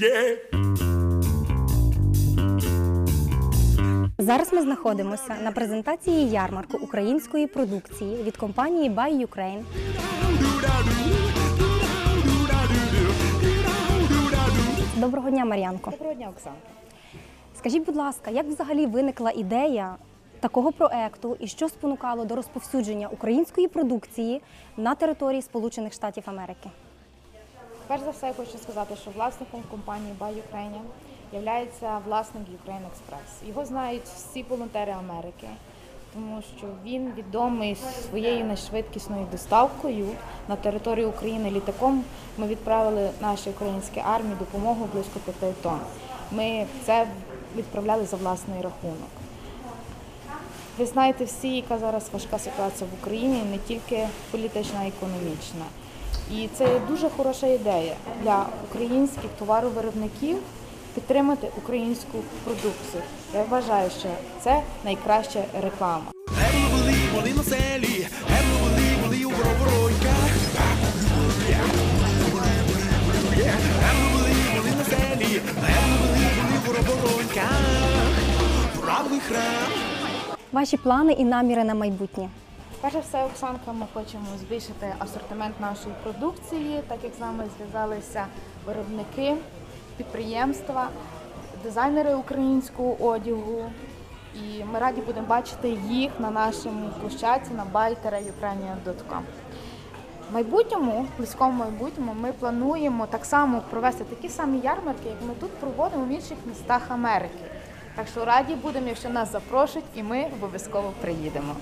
Є. Зараз ми знаходимося на презентації ярмарку української продукції від компанії Buy Ukraine. Доброго дня, Мар'янко. Доброго дня, Оксанка. Скажіть, будь ласка, як взагалі виникла ідея такого проекту і що спонукало до розповсюдження української продукції на території Сполучених Штатів Америки? Перш за все, я хочу сказати, що власником компанії Buy Ukraine є власник Ukraine Express. Його знають всі волонтери Америки, тому що він відомий своєю найшвидкісною доставкою на територію України літаком. Ми відправили нашій українській армії допомогу близько 5 тонн. Ми це відправляли за власний рахунок. Ви знаєте всі, яка зараз важка ситуація в Україні, не тільки політична, а й економічна. І це дуже хороша ідея для українських товаровиробників підтримати українську продукцію. Я вважаю, що це найкраща реклама. Правий храм. Ваші плани і наміри на майбутнє. Перш за все, Оксанка, ми хочемо збільшити асортимент нашої продукції, так як з нами зв'язалися виробники, підприємства, дизайнери українського одягу. І ми раді будемо бачити їх на нашому площадці на buytera.ukrainian.com. В майбутньому, в близькому майбутньому, ми плануємо так само провести такі самі ярмарки, як ми тут проводимо в інших містах Америки. Так що раді будемо, якщо нас запрошують, і ми обов'язково приїдемо.